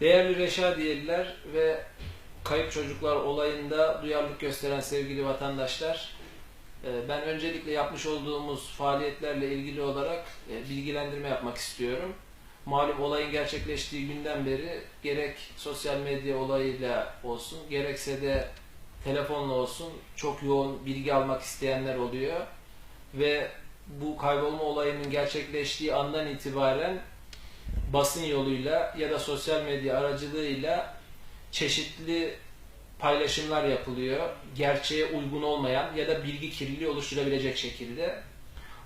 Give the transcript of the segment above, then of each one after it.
Değerli Reşadiyeliler ve kayıp çocuklar olayında duyarlılık gösteren sevgili vatandaşlar, e, ben öncelikle yapmış olduğumuz faaliyetlerle ilgili olarak e, bilgilendirme yapmak istiyorum. Malum olayın gerçekleştiği günden beri gerek sosyal medya olayıyla olsun, gerekse de telefonla olsun çok yoğun bilgi almak isteyenler oluyor. Ve bu kaybolma olayının gerçekleştiği andan itibaren basın yoluyla ya da sosyal medya aracılığıyla çeşitli paylaşımlar yapılıyor. Gerçeğe uygun olmayan ya da bilgi kirliliği oluşturabilecek şekilde.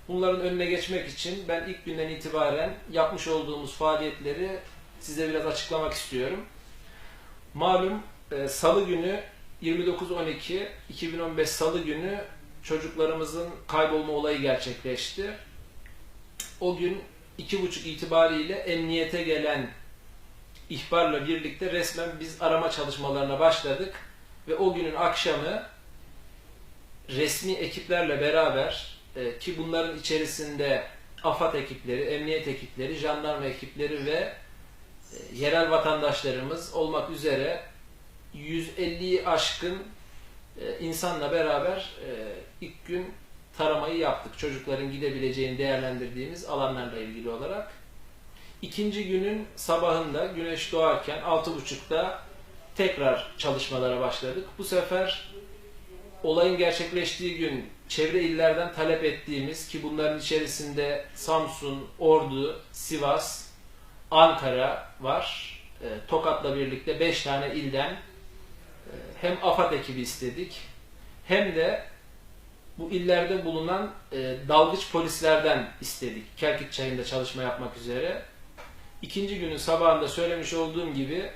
Bunların önüne geçmek için ben ilk günden itibaren yapmış olduğumuz faaliyetleri size biraz açıklamak istiyorum. Malum e, salı günü 29-12-2015 salı günü çocuklarımızın kaybolma olayı gerçekleşti. O gün iki buçuk itibariyle emniyete gelen ihbarla birlikte resmen biz arama çalışmalarına başladık. Ve o günün akşamı resmi ekiplerle beraber e, ki bunların içerisinde AFAD ekipleri, emniyet ekipleri, jandarma ekipleri ve e, yerel vatandaşlarımız olmak üzere 150'yi aşkın e, insanla beraber e, ilk gün taramayı yaptık. Çocukların gidebileceğini değerlendirdiğimiz alanlarla ilgili olarak. İkinci günün sabahında güneş doğarken 6.30'da tekrar çalışmalara başladık. Bu sefer olayın gerçekleştiği gün çevre illerden talep ettiğimiz ki bunların içerisinde Samsun, Ordu, Sivas, Ankara var. E, Tokat'la birlikte 5 tane ilden e, hem AFAD ekibi istedik hem de bu illerde bulunan e, dalgıç polislerden istedik. Kerkük çayında çalışma yapmak üzere. İkinci günün sabahında söylemiş olduğum gibi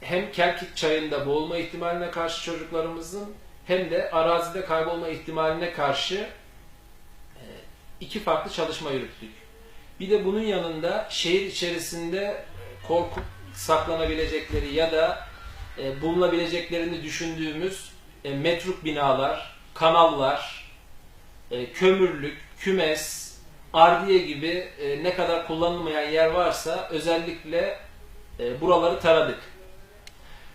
hem Kerkük çayında boğulma ihtimaline karşı çocuklarımızın hem de arazide kaybolma ihtimaline karşı e, iki farklı çalışma yürüttük. Bir de bunun yanında şehir içerisinde korkup saklanabilecekleri ya da e, bulunabileceklerini düşündüğümüz e, metruk binalar, kanallar, e, kömürlük, kümes, ardiye gibi e, ne kadar kullanılmayan yer varsa özellikle e, buraları taradık.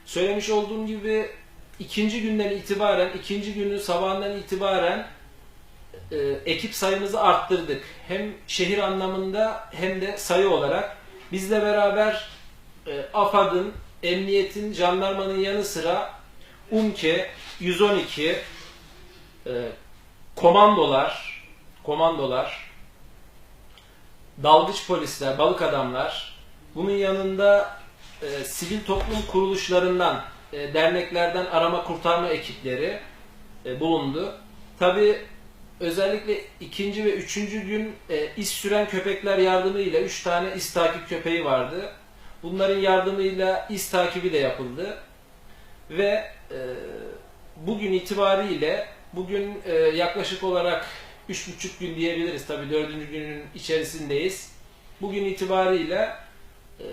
Söylemiş olduğum gibi ikinci günden itibaren, ikinci günün sabahından itibaren e, ekip sayımızı arttırdık. Hem şehir anlamında hem de sayı olarak. Bizle beraber e, AFAD'ın, emniyetin, jandarmanın yanı sıra UMKE, 112, e, komandolar, komandolar, dalgıç polisler, balık adamlar, bunun yanında e, sivil toplum kuruluşlarından, e, derneklerden arama kurtarma ekipleri e, bulundu. Tabi özellikle ikinci ve üçüncü gün e, iz süren köpekler yardımıyla üç tane iz takip köpeği vardı. Bunların yardımıyla iz takibi de yapıldı. Ve e, bugün itibariyle bugün e, yaklaşık olarak üç buçuk gün diyebiliriz. Tabi dördüncü günün içerisindeyiz. Bugün itibariyle e,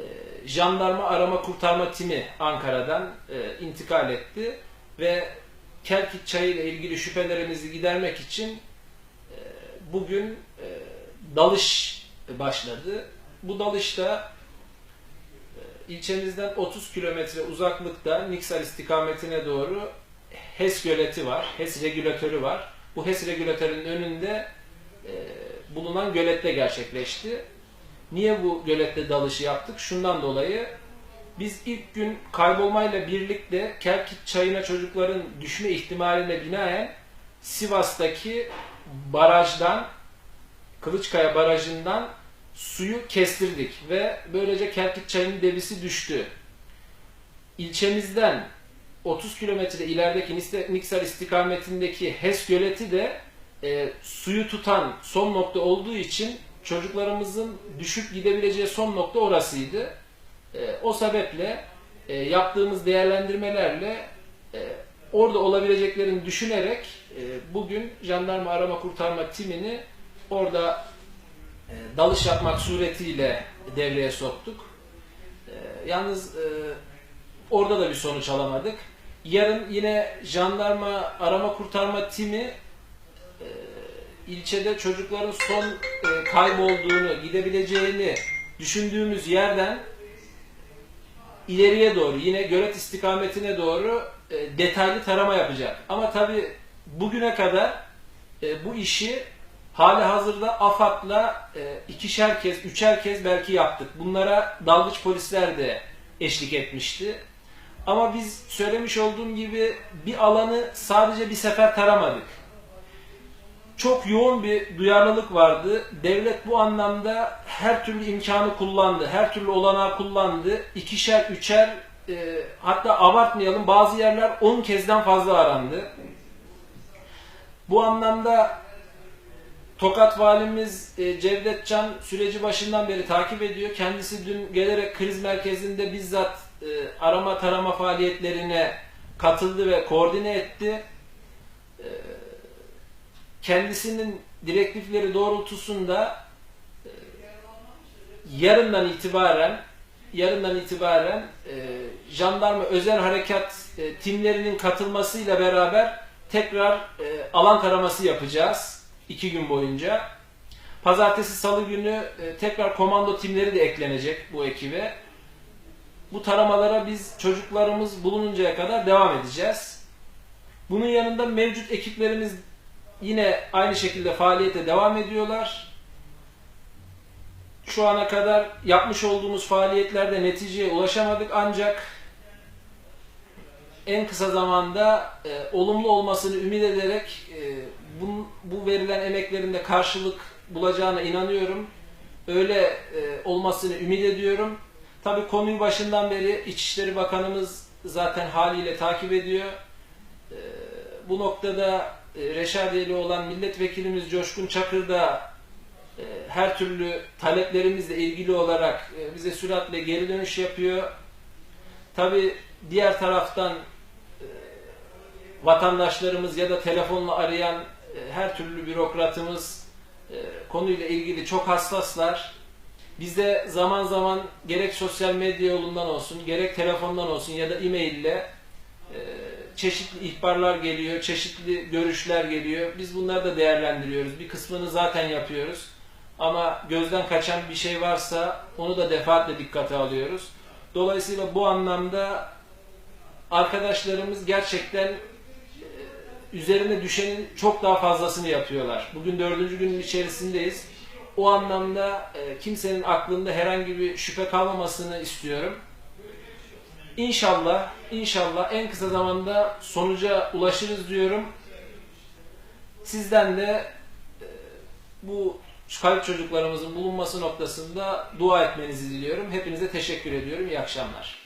jandarma arama kurtarma timi Ankara'dan e, intikal etti ve Kerkük çayı ile ilgili şüphelerimizi gidermek için e, bugün e, dalış başladı. Bu dalışta e, ilçemizden 30 kilometre uzaklıkta Niksar istikametine doğru HES göleti var, HES regülatörü var. Bu HES regülatörünün önünde e, bulunan gölette gerçekleşti. Niye bu gölette dalışı yaptık? Şundan dolayı biz ilk gün kaybolmayla birlikte Kerkük çayına çocukların düşme ihtimaline binaen Sivas'taki barajdan Kılıçkaya Barajı'ndan suyu kestirdik ve böylece Kerkük çayının debisi düştü. İlçemizden 30 kilometre ilerideki Niksar istikametindeki HES göleti de e, suyu tutan son nokta olduğu için çocuklarımızın düşüp gidebileceği son nokta orasıydı. E, o sebeple e, yaptığımız değerlendirmelerle e, orada olabileceklerini düşünerek e, bugün jandarma arama kurtarma timini orada e, dalış yapmak suretiyle devreye soktuk. E, yalnız e, orada da bir sonuç alamadık. Yarın yine jandarma arama kurtarma timi e, ilçede çocukların son e, kaybolduğunu, gidebileceğini düşündüğümüz yerden ileriye doğru yine gölet istikametine doğru e, detaylı tarama yapacak. Ama tabi bugüne kadar e, bu işi hali hazırda AFAD'la e, ikişer kez, üçer kez belki yaptık. Bunlara dalgıç polisler de eşlik etmişti. Ama biz söylemiş olduğum gibi bir alanı sadece bir sefer taramadık. Çok yoğun bir duyarlılık vardı. Devlet bu anlamda her türlü imkanı kullandı, her türlü olanağı kullandı. İkişer, üçer, e, hatta abartmayalım bazı yerler 10 kezden fazla arandı. Bu anlamda Tokat Valimiz e, Cevdet Can süreci başından beri takip ediyor. Kendisi dün gelerek kriz merkezinde bizzat e, arama tarama faaliyetlerine katıldı ve koordine etti. E, kendisinin direktifleri doğrultusunda e, yarından itibaren yarından itibaren e, jandarma özel harekat e, timlerinin katılmasıyla beraber tekrar e, alan taraması yapacağız iki gün boyunca. Pazartesi salı günü e, tekrar komando timleri de eklenecek bu ekibe. Bu taramalara biz çocuklarımız bulununcaya kadar devam edeceğiz. Bunun yanında mevcut ekiplerimiz yine aynı şekilde faaliyete devam ediyorlar. Şu ana kadar yapmış olduğumuz faaliyetlerde neticeye ulaşamadık ancak en kısa zamanda e, olumlu olmasını ümit ederek e, bu, bu verilen emeklerin de karşılık bulacağına inanıyorum. Öyle e, olmasını ümit ediyorum. Tabii konuyu başından beri İçişleri Bakanımız zaten haliyle takip ediyor. E, bu noktada e, Reşadiyeli olan milletvekilimiz Coşkun Çakır da e, her türlü taleplerimizle ilgili olarak e, bize süratle geri dönüş yapıyor. Tabi diğer taraftan vatandaşlarımız ya da telefonla arayan her türlü bürokratımız konuyla ilgili çok hassaslar. Bize zaman zaman gerek sosyal medya yolundan olsun, gerek telefondan olsun ya da e-mail ile e, çeşitli ihbarlar geliyor, çeşitli görüşler geliyor. Biz bunları da değerlendiriyoruz. Bir kısmını zaten yapıyoruz. Ama gözden kaçan bir şey varsa onu da defaatle dikkate alıyoruz. Dolayısıyla bu anlamda arkadaşlarımız gerçekten e, üzerine düşenin çok daha fazlasını yapıyorlar. Bugün dördüncü günün içerisindeyiz. O anlamda e, kimsenin aklında herhangi bir şüphe kalmamasını istiyorum. İnşallah, inşallah en kısa zamanda sonuca ulaşırız diyorum. Sizden de e, bu kayıp çocuklarımızın bulunması noktasında dua etmenizi diliyorum. Hepinize teşekkür ediyorum. İyi akşamlar.